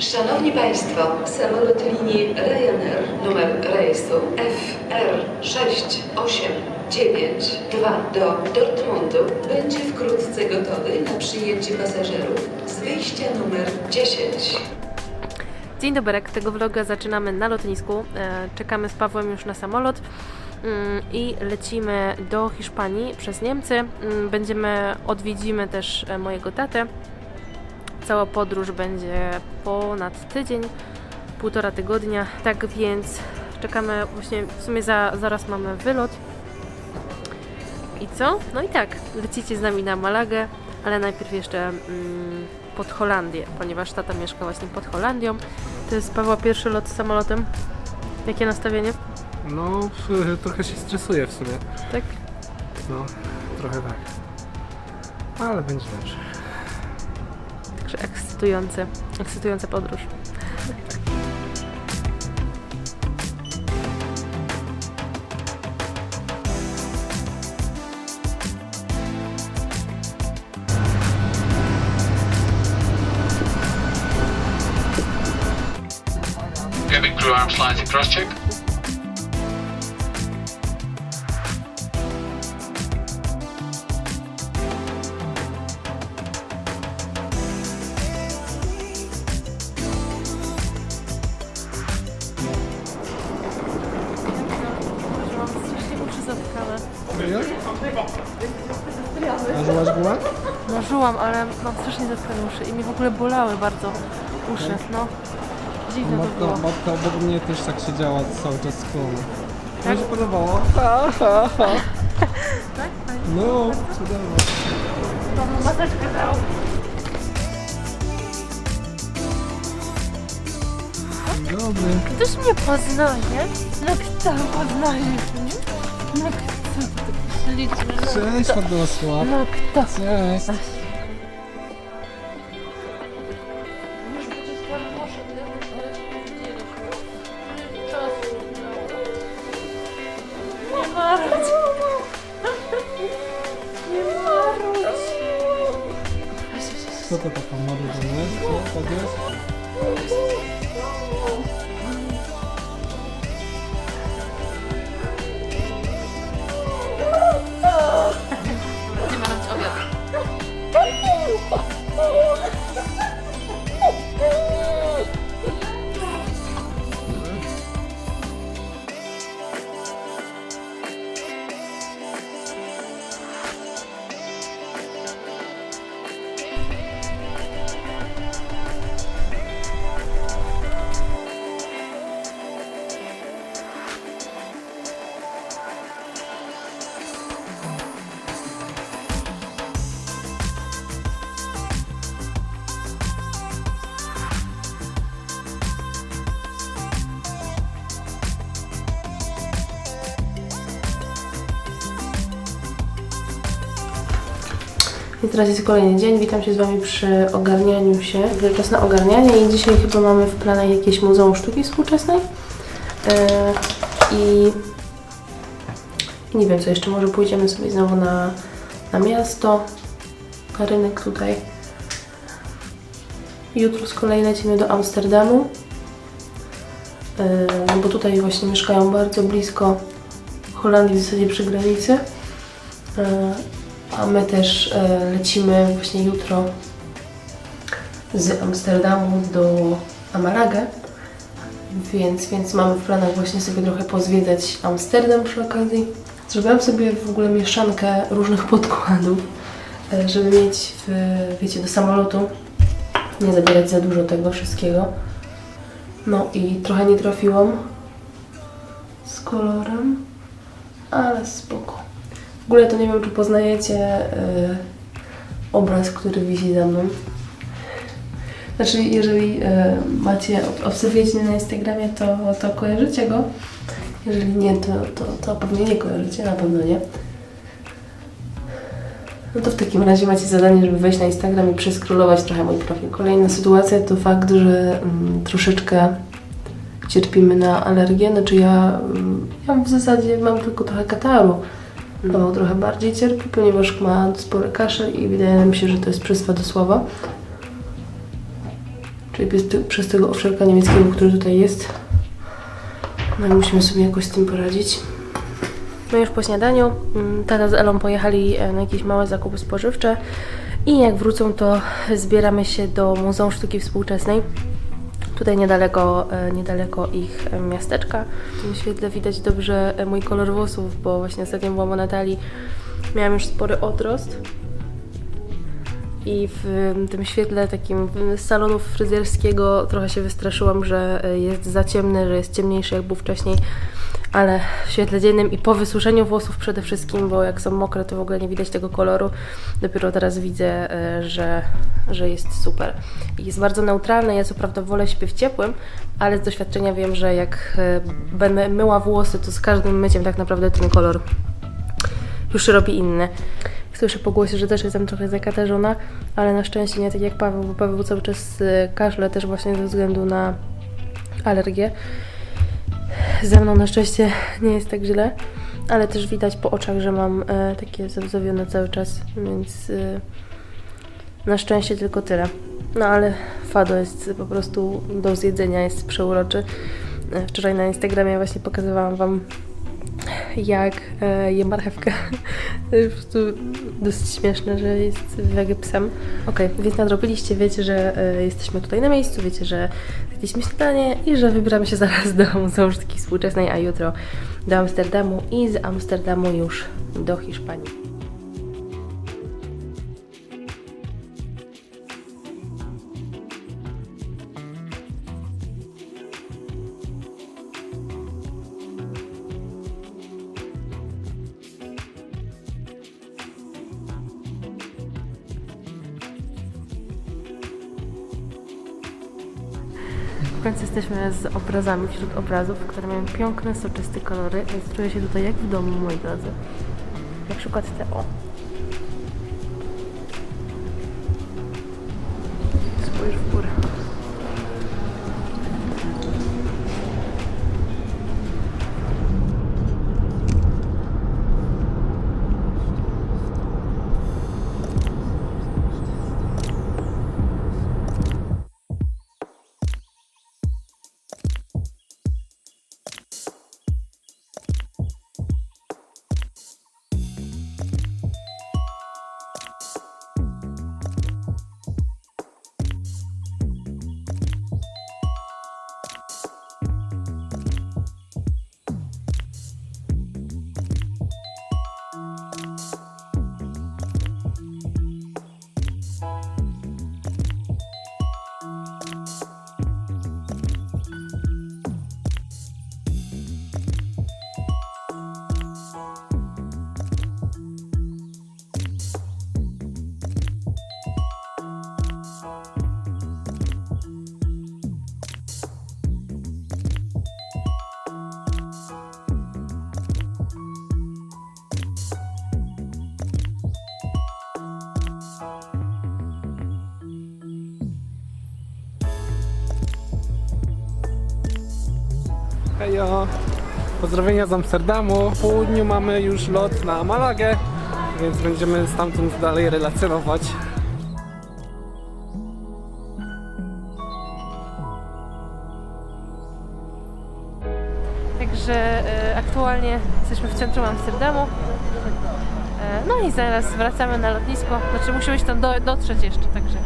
Szanowni Państwo, samolot linii Ryanair numer rejsu FR689 do Dortmundu będzie wkrótce gotowy na przyjęcie pasażerów z wyjścia numer 10. Dzień dobry, tego vloga zaczynamy na lotnisku. E, Czekamy z Pawłem już na samolot mm, i lecimy do Hiszpanii przez Niemcy. Mm, Będziemy, odwiedzimy też e, mojego tatę. Cała podróż będzie ponad tydzień, półtora tygodnia. Tak więc czekamy właśnie, w sumie za, zaraz mamy wylot. I co? No i tak, lecicie z nami na Malagę, ale najpierw jeszcze mm, pod Holandię, ponieważ tata mieszka właśnie pod Holandią. To jest Pawła pierwszy lot samolotem. Jakie nastawienie? No, trochę się stresuję w sumie. Tak? No, trochę tak. Ale będzie dobrze. Także ekscytujące, ekscytująca podróż. Cabin crew arms lines and cross check. Marzyłaś była? Marzyłam, ale mam strasznie zatkane uszy i mi w ogóle bolały bardzo uszy. No, dziwne to było. Matka, matka obok mnie też tak siedziała cały czas z koło. Tak? Mi się podobało. Ha, ha, ha. Tak? Fajnie. No, cudownie. Paweł maseczkę dał. Dobry. Ktoś mnie poznaje? No kto poznaje mnie? No kto tak liczy? Cześć, Padosław. No kto? Cześć. Co to taka marudzona jest? Co to jest? I teraz jest kolejny dzień. Witam się z Wami przy ogarnianiu się. Czas na ogarnianie i dzisiaj chyba mamy w planach jakieś Muzeum Sztuki Współczesnej. Yy, I nie wiem co jeszcze, może pójdziemy sobie znowu na, na miasto, na rynek tutaj. Jutro z kolei lecimy do Amsterdamu, Yy, no bo tutaj właśnie mieszkają bardzo blisko Holandii, w zasadzie przy granicy. A my też e, lecimy właśnie jutro z Amsterdamu do na Malagę. Więc, więc mamy w planach właśnie sobie trochę pozwiedzać Amsterdam przy okazji. Zrobiłam sobie w ogóle mieszankę różnych podkładów, e, żeby mieć, w, wiecie, do samolotu nie zabierać za dużo tego wszystkiego. No i trochę nie trafiłam z kolorem, ale spoko. Ogóle to nie wiem, czy poznajecie y, obraz, który wisi za mną. Znaczy, jeżeli y, macie, ob- obserwujecie na Instagramie, to, to kojarzycie go. Jeżeli nie, to, to, to pewnie nie kojarzycie, na pewno nie. No to w takim razie macie zadanie, żeby wejść na Instagram i przeskrolować trochę mój profil. Kolejna sytuacja to fakt, że mm, troszeczkę cierpimy na alergię. Znaczy ja, mm, ja w zasadzie mam tylko trochę kataru. Paweł trochę bardziej cierpi, ponieważ ma spory kaszel i wydaje mi się, że to jest przyswadosłowa. Czy czyli przez, te- przez tego owczarka niemieckiego, który tutaj jest. No i musimy sobie jakoś z tym poradzić. No już po śniadaniu mm, tata z Elą pojechali e, na jakieś małe zakupy spożywcze i jak wrócą, to zbieramy się do Muzeum Sztuki Współczesnej. Tutaj niedaleko, e, niedaleko ich e, miasteczka. W tym świetle widać dobrze e, mój kolor włosów, bo właśnie ostatnio byłam u Natalii. Miałam już spory odrost. I w tym świetle takim z salonu fryzjerskiego trochę się wystraszyłam, że jest za ciemny, że jest ciemniejszy jak był wcześniej. Ale w świetle dziennym i po wysuszeniu włosów przede wszystkim, bo jak są mokre, to w ogóle nie widać tego koloru. Dopiero teraz widzę, e, że, że jest super. Jest bardzo neutralny. Ja co prawda wolę śpiew ciepłym, ale z doświadczenia wiem, że jak e, będę myła włosy, to z każdym myciem tak naprawdę ten kolor już robi inny. Słyszę po głosie, że też jestem trochę zakatarzona, ale na szczęście nie tak jak Paweł, bo Paweł cały czas y, kaszle też właśnie ze względu na alergię. Ze mną na szczęście nie jest tak źle, ale też widać po oczach, że mam e, takie zawzowione cały czas, więc y, na szczęście tylko tyle. No ale fado jest po prostu do zjedzenia, jest przeuroczy. E, Wczoraj na Instagramie właśnie pokazywałam Wam jak e, je marchewkę. To jest po prostu dosyć śmieszne, że jest wege psem. Okej, więc nadrobiliście, wiecie, że e, jesteśmy tutaj na miejscu, wiecie, że zjedliśmy śniadanie i że wybieramy się zaraz do Muzeum Sztuki Współczesnej, a jutro do Amsterdamu i z Amsterdamu już do Hiszpanii. W końcu jesteśmy z obrazami wśród obrazów, które mają piękne, soczyste kolory, więc czuję się tutaj jak w domu, moi drodzy. Na przykład te o. Spójrz w Hejo! Pozdrowienia z Amsterdamu. W południu mamy już lot na Malagę, więc będziemy stamtąd dalej relacjonować. Także e, aktualnie jesteśmy w centrum Amsterdamu. E, no i zaraz wracamy na lotnisko. Znaczy musimy się tam do, dotrzeć jeszcze, także,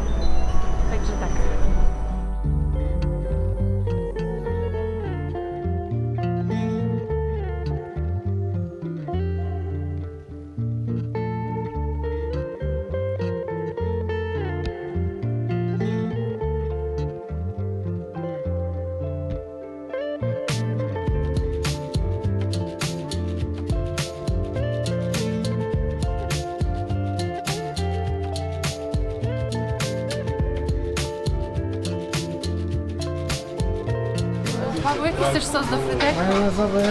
chcesz sos do frytek? Majonezowy.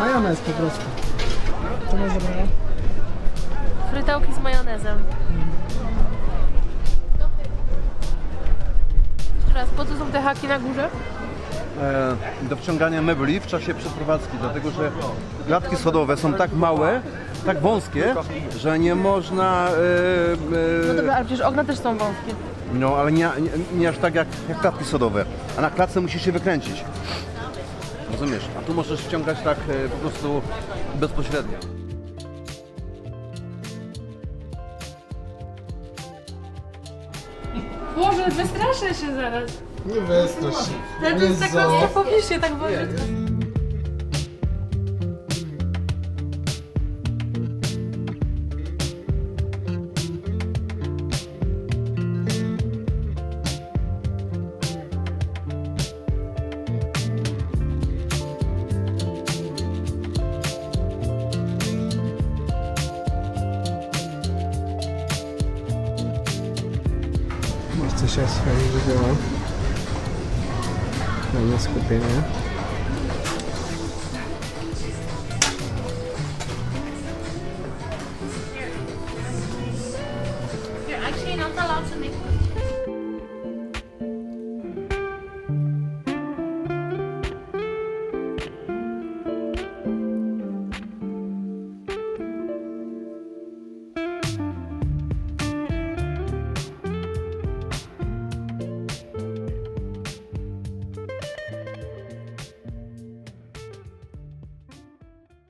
Majonez po prostu. Co masz dobrego? Frytełki z majonezem. Jeszcze raz, po co są te haki na górze? e, do wciągania mebli w czasie przeprowadzki, dlatego że klatki schodowe są tak małe, tak wąskie, że nie można. E, No e, dobra, ale przecież okna też są wąskie. No, ale nie, nie, nie aż tak jak, jak klatki sodowe. A na klatce musisz się wykręcić. Rozumiesz? A tu możesz ściągać tak e, po prostu bezpośrednio. Boże, wystraszę się zaraz. Nie wystrasz się. Ale to jest tak klaustrofobicznie, tak Boże. Jeszcze raz fajnie wygląda. Na nas kupienie.